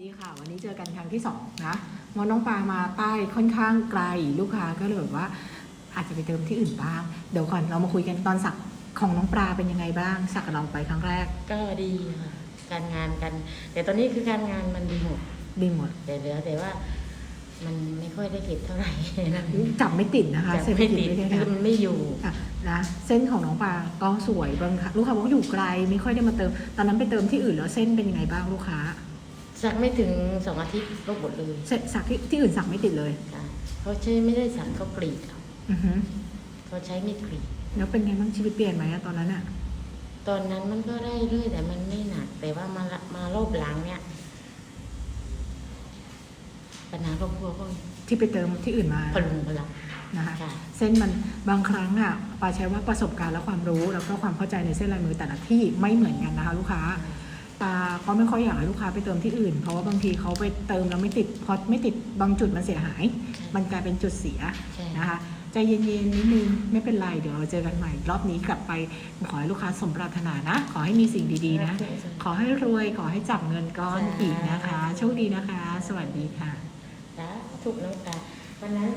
ดีค่ะ วันนี้เจอกันครั้งที่สองนะมอน้องปลามาใต้ค่อนข้างไกลลูกค้าก็เลยแบบว่าอาจจะไปเติมที่อื่นบ้าง เดี๋ยวก่อนเรามาคุยกันตอนสักของน้องปลาเป็นยังไงบ้าง สักกับเราไปครั้งแรก ก็ดีค่ะการงานกัน แต่ตอนนี้คือการงานมันดีหมดดีหมด แต่เหลือแต่ว่า มันไม่ค่อยได้เก็บเท่าไหร่นะจับไม่ติดนะคะจะเส้นไม่ไม่ติติดดไม่ได้คือนะมันไม่อยู่อะนะเส้นของน้องปลาก็สวยบางค่ะลูกค้าบอกว่าอยู่ไกล ไม่ค่อยได้มาเติม ตอนนั้นไปเติมที่อื่นแล้วเส้นเป็นยังไงบ้างลูกค้า สักไม่ถึงสองอาทิตย์ก็หมดเลยเส้นสักที่ที่อื่นสักไม่ติดเลยค่ะเขาใช้ไม่ได้สักเขากรีดเอาอือฮึเขาใช้มีดกรีด แล้วเป็นไงบ้างชีวิตเปลี่ยนไหมอะตอนนั้นอะตอนนั้นมันก็ได้เรื่อยแต่มันไม่หนัก แต่ว่ามาละมารอบหลังเนี่ยปัญหาครอบครัวก็ที่ไปเติมที่อื่นมาพลุงพลัง นะคะค่ะ เส้นมันบางครั้งอะปาใช้ว่าประสบการณ์และความรู้แล้วก็ความเข้าใจในเส้นลายมือแต่ละที่ไม่เหมือนกันนะคะ ลูกค้า ปาก็ไม่ค่อยอยากให้ลูกค้าไปเติมที่อื่น เพราะว่าบางทีเขาไปเติมแล้วไม่ติดพอไม่ติดบางจุดมันเสียหาย มันกลายเป็นจุดเสียใช่นะคะใจเย็นๆนิดนึงไม่เป็นไรเดี๋ยวเราเจอกันใหม่ รอบนี้กลับไปขอให้ลูกค้าสมปรารถนานะ ขอให้มีสิ่งดีๆนะ ขอให้รวยขอให้จับเงินก้อนอีกนะคะ โชคดีนะคะ สวัสดีค่ะสาธุน้องตาวันนั้น